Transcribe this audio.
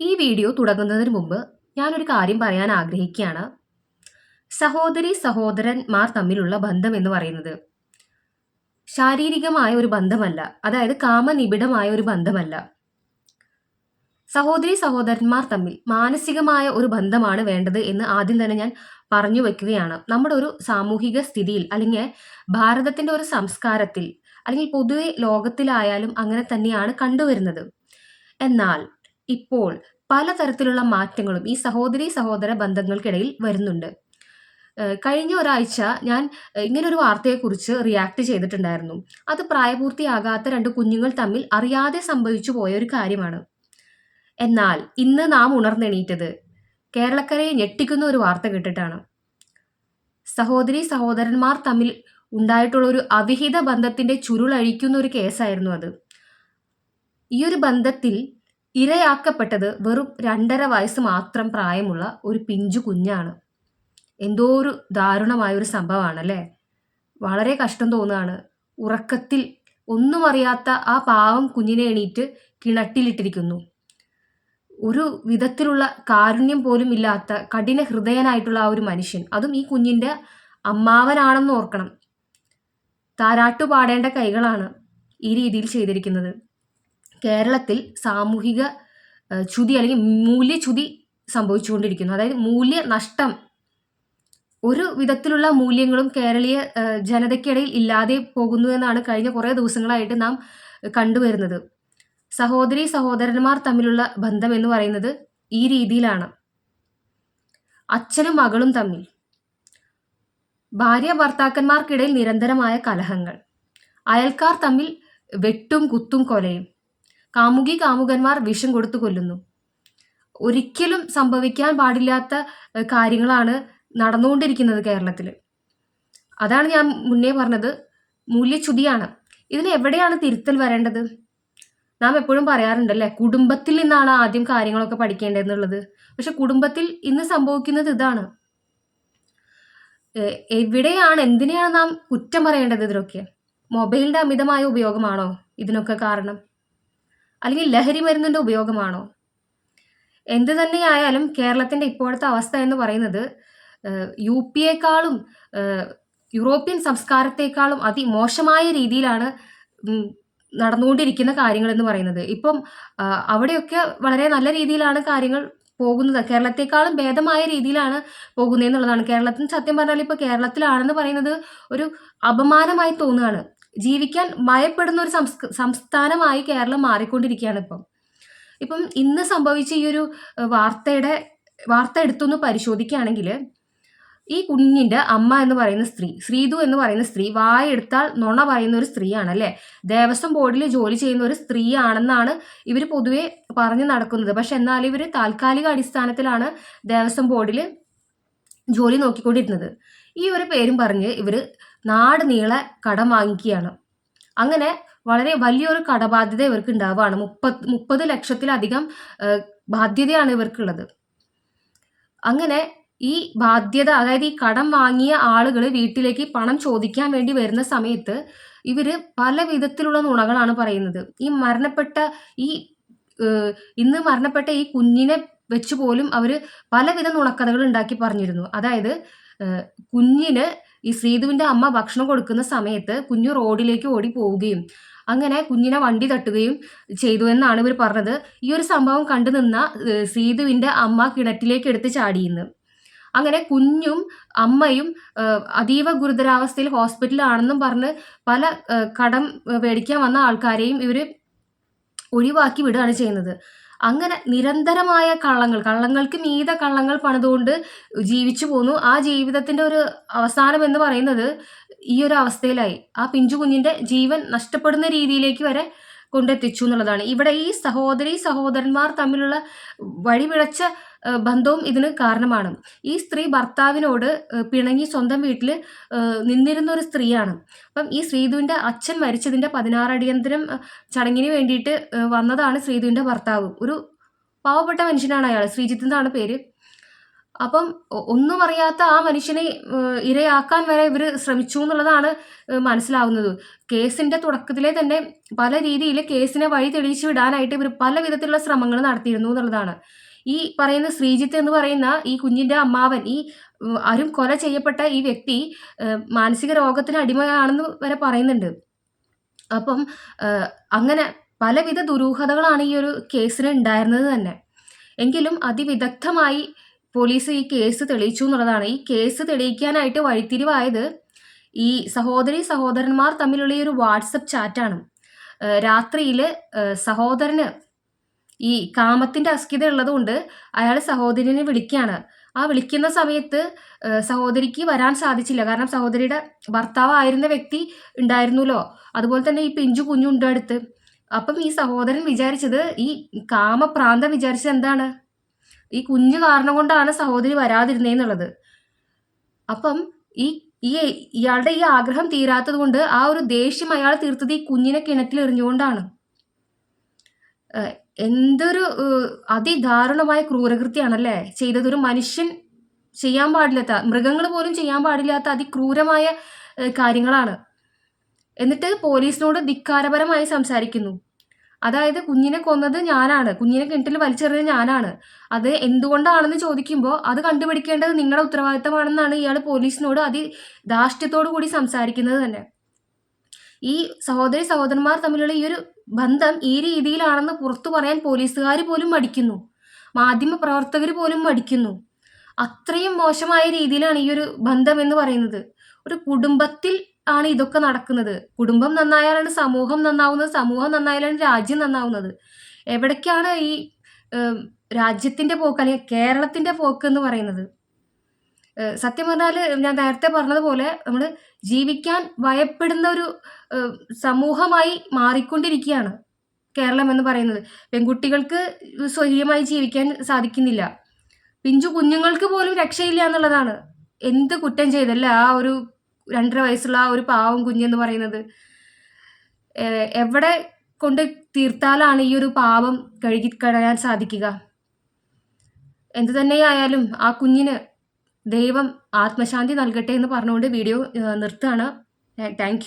ഈ വീഡിയോ തുടങ്ങുന്നതിന് മുമ്പ് ഞാനൊരു കാര്യം പറയാൻ ആഗ്രഹിക്കുകയാണ്. സഹോദരി സഹോദരന്മാർ തമ്മിലുള്ള ബന്ധം എന്ന് പറയുന്നത് ശാരീരികമായ ഒരു ബന്ധമല്ല അതായത് കാമനിബിഡമായ ഒരു ബന്ധമല്ല. സഹോദരി സഹോദരന്മാർ തമ്മിൽ മാനസികമായ ഒരു ബന്ധമാണ് വേണ്ടത് എന്ന് ആദ്യം തന്നെ ഞാൻ പറഞ്ഞു വെക്കുകയാണ്. നമ്മുടെ ഒരു സാമൂഹിക സ്ഥിതിയിൽ അല്ലെങ്കിൽ ഭാരതത്തിന്റെ ഒരു സംസ്കാരത്തിൽ അല്ലെങ്കിൽ പൊതുവെ ലോകത്തിലായാലും അങ്ങനെ തന്നെയാണ് കണ്ടുവരുന്നത്. എന്നാൽ ഇപ്പോൾ പലതരത്തിലുള്ള മാറ്റങ്ങളും ഈ സഹോദരി സഹോദര ബന്ധങ്ങൾക്കിടയിൽ വരുന്നുണ്ട്. കഴിഞ്ഞ ഒരാഴ്ച ഞാൻ ഇങ്ങനൊരു വാർത്തയെക്കുറിച്ച് റിയാക്ട് ചെയ്തിട്ടുണ്ടായിരുന്നു. അത് പ്രായപൂർത്തിയാകാത്ത രണ്ട് കുഞ്ഞുങ്ങൾ തമ്മിൽ അറിയാതെ സംഭവിച്ചു പോയ ഒരു കാര്യമാണ്. എന്നാൽ ഇന്ന് നാം ഉണർന്നെണീറ്റത് കേരളക്കരയെ ഞെട്ടിക്കുന്ന ഒരു വാർത്ത കേട്ടിട്ടാണ്. സഹോദരി സഹോദരന്മാർ തമ്മിൽ ഉണ്ടായിട്ടുള്ള ഒരു അവിഹിത ബന്ധത്തിന്റെ ചുരുളഴിക്കുന്ന ഒരു കേസായിരുന്നു അത്. ഈ ഒരു ബന്ധത്തിൽ ഇരയാക്കപ്പെട്ടത് വെറും രണ്ടര വയസ്സ് മാത്രം പ്രായമുള്ള ഒരു പിഞ്ചു കുഞ്ഞാണ്. എന്തോ ഒരു ദാരുണമായ ഒരു സംഭവമാണല്ലേ? വളരെ കഷ്ടം തോന്നുകയാണ്. ഉറക്കത്തിൽ ഒന്നും അറിയാത്ത ആ പാവം കുഞ്ഞിനെ എണീറ്റ് കിണറ്റിലിട്ടിരിക്കുന്നു. ഒരു വിധത്തിലുള്ള കാരുണ്യം പോലും ഇല്ലാത്ത കഠിന ഹൃദയനായിട്ടുള്ള ആ ഒരു മനുഷ്യൻ. അതും ഈ കുഞ്ഞിന്റെ അമ്മാവനാണെന്ന് ഓർക്കണം. താരാട്ടു പാടേണ്ട കൈകളാണ് ഈ രീതിയിൽ ചെയ്തിരിക്കുന്നത്. കേരളത്തിൽ സാമൂഹിക ചുതി അല്ലെങ്കിൽ മൂല്യച്യുതി സംഭവിച്ചുകൊണ്ടിരിക്കുന്നു. അതായത് മൂല്യ നഷ്ടം ഒരു വിധത്തിലുള്ള മൂല്യങ്ങളും കേരളീയ ജനതയ്ക്കിടയിൽ ഇല്ലാതെ പോകുന്നു എന്നാണ് കഴിഞ്ഞ കുറേ ദിവസങ്ങളായിട്ട് നാം കണ്ടുവരുന്നത്. സഹോദരി സഹോദരന്മാർ തമ്മിലുള്ള ബന്ധം എന്ന് പറയുന്നത് ഈ രീതിയിലാണ്. അച്ഛനും മകളും തമ്മിൽ ഭാര്യ ഭർത്താക്കന്മാർക്കിടയിൽ നിരന്തരമായ കലഹങ്ങൾ. അയൽക്കാർ തമ്മിൽ വെട്ടും കുത്തും കൊലയും. കാമുകി കാമുകന്മാർ വിഷം കൊടുത്തു കൊല്ലുന്നു. ഒരിക്കലും സംഭവിക്കാൻ പാടില്ലാത്ത കാര്യങ്ങളാണ് നടന്നുകൊണ്ടിരിക്കുന്നത് കേരളത്തിൽ അതാണ് ഞാൻ മുന്നേ പറഞ്ഞത്. മൂല്യച്യുതിയാണ്. ഇതിന് എവിടെയാണ് തിരുത്തൽ വരേണ്ടത്? നാം എപ്പോഴും പറയാറുണ്ടല്ലേ കുടുംബത്തിൽ നിന്നാണ് ആദ്യം കാര്യങ്ങളൊക്കെ പഠിക്കേണ്ടതെന്നുള്ളത്. പക്ഷെ കുടുംബത്തിൽ ഇന്ന് സംഭവിക്കുന്നത് ഇതാണ്. എവിടെയാണ് എന്തിനെയാണ് നാം കുറ്റം പറയേണ്ടത് ഇതിനൊക്കെ? മൊബൈലിന്റെ അമിതമായ ഉപയോഗമാണോ ഇതിനൊക്കെ കാരണം? അല്ലെങ്കിൽ ലഹരി മരുന്നിന്റെ ഉപയോഗമാണോ? എന്ത് തന്നെയായാലും കേരളത്തിന്റെ ഇപ്പോഴത്തെ അവസ്ഥ എന്ന് പറയുന്നത് യു പി എക്കാളും യൂറോപ്യൻ സംസ്കാരത്തെക്കാളും അതിമോശമായ രീതിയിലാണ് നടന്നുകൊണ്ടിരിക്കുന്ന കാര്യങ്ങൾ എന്ന് പറയുന്നത്. ഇപ്പം അവിടെയൊക്കെ വളരെ നല്ല രീതിയിലാണ് കാര്യങ്ങൾ പോകുന്നത്. കേരളത്തെക്കാളും ഭേദമായ രീതിയിലാണ് പോകുന്നത് എന്നുള്ളതാണ് കേരളത്തിൽ സത്യം പറഞ്ഞാൽ ഇപ്പോൾ കേരളത്തിലാണെന്ന് പറയുന്നത് ഒരു അപമാനമായി തോന്നുകയാണ്. ജീവിക്കാൻ ഭയപ്പെടുന്ന ഒരു സംസ്ഥാനമായി കേരളം മാറിക്കൊണ്ടിരിക്കുകയാണ് ഇപ്പം. ഇപ്പം ഇന്ന് സംഭവിച്ച ഈ ഒരു വാർത്തയുടെ വാർത്ത എടുത്തൊന്ന് പരിശോധിക്കുകയാണെങ്കിൽ ഈ കുഞ്ഞിന്റെ അമ്മ എന്ന് പറയുന്ന സ്ത്രീ ശ്രീതു എന്ന് പറയുന്ന സ്ത്രീ വായെടുത്താൽ നുണ പറയുന്ന ഒരു സ്ത്രീയാണ് അല്ലേ? ദേവസ്വം ബോർഡിൽ ജോലി ചെയ്യുന്ന ഒരു സ്ത്രീയാണെന്നാണ് ഇവർ പൊതുവെ പറഞ്ഞു നടക്കുന്നത്. പക്ഷെ എന്നാൽ ഇവർ താൽക്കാലിക അടിസ്ഥാനത്തിലാണ് ദേവസ്വം ബോർഡിൽ ജോലി നോക്കിക്കൊണ്ടിരുന്നത്. ഈ ഒരു പേരും പറഞ്ഞ് ഇവർ നാട് നീളെ കടം വാങ്ങിക്കുകയാണ്. അങ്ങനെ വളരെ വലിയൊരു കടബാധ്യത ഇവർക്ക് ഉണ്ടാവുകയാണ് മുപ്പത് മുപ്പത് ലക്ഷത്തിലധികം ബാധ്യതയാണ് ഇവർക്കുള്ളത്. അങ്ങനെ ഈ ബാധ്യത അതായത് ഈ കടം വാങ്ങിയ ആളുകൾ വീട്ടിലേക്ക് പണം ചോദിക്കാൻ വേണ്ടി വരുന്ന സമയത്ത് ഇവർ പല വിധത്തിലുള്ള നുണകളാണ് പറയുന്നത്. ഈ മരണപ്പെട്ട ഈ ഇന്ന് മരണപ്പെട്ട ഈ കുഞ്ഞിനെ വെച്ച് പോലും അവർ പലവിധ നുണക്കഥകൾ ഉണ്ടാക്കി പറഞ്ഞിരുന്നു. അതായത് കുഞ്ഞിന് ഈ ശ്രീധുവിന്റെ അമ്മ ഭക്ഷണം കൊടുക്കുന്ന സമയത്ത് കുഞ്ഞു റോഡിലേക്ക് ഓടി പോവുകയും അങ്ങനെ കുഞ്ഞിനെ വണ്ടി തട്ടുകയും ചെയ്തു എന്നാണ് ഇവർ പറഞ്ഞത്. ഈ ഒരു സംഭവം കണ്ടു നിന്ന അമ്മ കിണറ്റിലേക്ക് എടുത്ത് ചാടിയെന്ന്. അങ്ങനെ കുഞ്ഞും അമ്മയും അതീവ ഗുരുതരാവസ്ഥയിൽ ഹോസ്പിറ്റലാണെന്നും പറഞ്ഞ് പല കടം മേടിക്കാൻ വന്ന ആൾക്കാരെയും ഇവർ ഒഴിവാക്കി വിടുകയാണ് ചെയ്യുന്നത്. അങ്ങനെ നിരന്തരമായ കള്ളങ്ങൾ കള്ളങ്ങൾക്ക് മീത കള്ളങ്ങൾ പണിതുകൊണ്ട് ജീവിച്ചു പോന്നു. ആ ജീവിതത്തിന്റെ ഒരു അവസാനം എന്ന് പറയുന്നത് ഈ ഒരു അവസ്ഥയിലായി. ആ പിഞ്ചു കുഞ്ഞിന്റെ ജീവൻ നഷ്ടപ്പെടുന്ന രീതിയിലേക്ക് വരെ കൊണ്ടെത്തിച്ചു എന്നുള്ളതാണ്. ഇവിടെ ഈ സഹോദരി സഹോദരന്മാർ തമ്മിലുള്ള വഴിപിഴച്ച ബന്ധവും ഇതിന് കാരണമാണ്. ഈ സ്ത്രീ ഭർത്താവിനോട് പിണങ്ങി സ്വന്തം വീട്ടിൽ നിന്നിരുന്ന ഒരു സ്ത്രീയാണ്. അപ്പം ഈ ശ്രീധുവിന്റെ അച്ഛൻ മരിച്ചതിന്റെ പതിനാറടിയന്തരം അടിയന്തരം ചടങ്ങിന് വേണ്ടിയിട്ട് വന്നതാണ് ശ്രീധുവിന്റെ ഭർത്താവ്. ഒരു പാവപ്പെട്ട മനുഷ്യനാണ് അയാൾ. ശ്രീജിത്ത് എന്നാണ് പേര്. അപ്പം ഒന്നും അറിയാത്ത ആ മനുഷ്യനെ ഇരയാക്കാൻ വരെ ഇവർ ശ്രമിച്ചു എന്നുള്ളതാണ് മനസ്സിലാവുന്നത്. കേസിന്റെ തുടക്കത്തിലെ തന്നെ പല രീതിയിൽ കേസിനെ വഴി തെളിയിച്ചു വിടാനായിട്ട് ഇവർ പല വിധത്തിലുള്ള ശ്രമങ്ങൾ നടത്തിയിരുന്നു എന്നുള്ളതാണ്. ഈ പറയുന്ന ശ്രീജിത്ത് എന്ന് പറയുന്ന ഈ കുഞ്ഞിന്റെ അമ്മാവൻ ഈ ആരും കൊല ചെയ്യപ്പെട്ട ഈ വ്യക്തി മാനസിക രോഗത്തിന് അടിമയാണെന്ന് വരെ പറയുന്നുണ്ട്. അപ്പം അങ്ങനെ പലവിധ ദുരൂഹതകളാണ് ഈ ഒരു കേസിന് ഉണ്ടായിരുന്നത് തന്നെ. എങ്കിലും അതിവിദഗ്ധമായി പോലീസ് ഈ കേസ് തെളിയിച്ചു എന്നുള്ളതാണ്. ഈ കേസ് തെളിയിക്കാനായിട്ട് വഴിത്തിരിവായത് ഈ സഹോദരി സഹോദരന്മാർ തമ്മിലുള്ള ഈ ഒരു വാട്സപ്പ് ചാറ്റാണ്. രാത്രിയിൽ സഹോദരന് ഈ കാമത്തിന്റെ അസ്കിത ഉള്ളതുകൊണ്ട് അയാൾ സഹോദരനെ വിളിക്കുകയാണ് ആ വിളിക്കുന്ന സമയത്ത് സഹോദരിക്ക് വരാൻ സാധിച്ചില്ല. കാരണം സഹോദരിയുടെ ഭർത്താവായിരുന്ന വ്യക്തി ഉണ്ടായിരുന്നല്ലോ. അതുപോലെ തന്നെ ഈ പിഞ്ചു കുഞ്ഞുണ്ട് അടുത്ത്? അപ്പം ഈ സഹോദരൻ വിചാരിച്ചത് ഈ കാമപ്രാന്തം വിചാരിച്ചത് എന്താണ്? ഈ കുഞ്ഞു കാരണം കൊണ്ടാണ് സഹോദരി വരാതിരുന്നേന്നുള്ളത്. അപ്പം ഈ ഈ ഇയാളുടെ ഈ ആഗ്രഹം തീരാത്തത് കൊണ്ട് ആ ഒരു ദേഷ്യം അയാൾ തീർത്തത് ഈ കുഞ്ഞിനെ കിണറ്റിൽ എറിഞ്ഞുകൊണ്ടാണ്. എന്തൊരു അതിദാരുണമായ ക്രൂരകൃത്യാണല്ലേ? ചെയ്തത് ഒരു മനുഷ്യൻ ചെയ്യാൻ പാടില്ലാത്ത മൃഗങ്ങൾ പോലും ചെയ്യാൻ പാടില്ലാത്ത അതിക്രൂരമായ കാര്യങ്ങളാണ്. എന്നിട്ട് പോലീസിനോട് ധിക്കാരപരമായി സംസാരിക്കുന്നു. അതായത് കുഞ്ഞിനെ കൊന്നത് ഞാനാണ്. കുഞ്ഞിനെ കിണറ്റിൽ വലിച്ചെറിഞ്ഞത് ഞാനാണ്. അത് എന്തുകൊണ്ടാണെന്ന് ചോദിക്കുമ്പോൾ അത് കണ്ടുപിടിക്കേണ്ടത് നിങ്ങളുടെ ഉത്തരവാദിത്തമാണെന്നാണ് ഇയാൾ പോലീസിനോട് അതി ധാർഷ്ട്യത്തോടു കൂടി സംസാരിക്കുന്നത് തന്നെ. ഈ സഹോദരി സഹോദരന്മാർ തമ്മിലുള്ള ഈ ഒരു ബന്ധം ഈ രീതിയിലാണെന്ന് പുറത്തു പറയാൻ പോലീസുകാർ പോലും മടിക്കുന്നു. മാധ്യമ പ്രവർത്തകർ പോലും മടിക്കുന്നു. അത്രയും മോശമായ രീതിയിലാണ് ഈ ഒരു ബന്ധം എന്ന് പറയുന്നത്. ഒരു കുടുംബത്തിൽ ആണ് ഇതൊക്കെ നടക്കുന്നത്. കുടുംബം നന്നായാലാണ് സമൂഹം നന്നാവുന്നത് സമൂഹം നന്നായാലാണ് രാജ്യം നന്നാവുന്നത്. എവിടേക്കാണ് ഈ രാജ്യത്തിന്റെ പോക്ക് അല്ലെങ്കിൽ കേരളത്തിന്റെ പോക്ക് എന്ന് പറയുന്നത്? സത്യം പറഞ്ഞാൽ ഞാൻ നേരത്തെ പറഞ്ഞതുപോലെ നമ്മൾ ജീവിക്കാൻ ഭയപ്പെടുന്ന ഒരു സമൂഹമായി മാറിക്കൊണ്ടിരിക്കുകയാണ് കേരളം എന്ന് പറയുന്നത്. പെൺകുട്ടികൾക്ക് സ്വൈര്യമായി ജീവിക്കാൻ സാധിക്കുന്നില്ല. പിഞ്ചു കുഞ്ഞുങ്ങൾക്ക് പോലും രക്ഷയില്ല എന്നുള്ളതാണ്. എന്ത് കുറ്റം ചെയ്തല്ല ആ ഒരു രണ്ടര വയസ്സുള്ള ആ ഒരു പാവം കുഞ്ഞെന്ന് പറയുന്നത്. എവിടെ കൊണ്ട് തീർത്താലാണ് ഈ ഒരു പാവം കഴുകി കളയാൻ സാധിക്കുക? എന്തു തന്നെയായാലും ആ കുഞ്ഞിന് ദൈവം ആത്മശാന്തി നൽകട്ടെ എന്ന് പറഞ്ഞുകൊണ്ട് വീഡിയോ നിർത്തുകയാണ്. താങ്ക്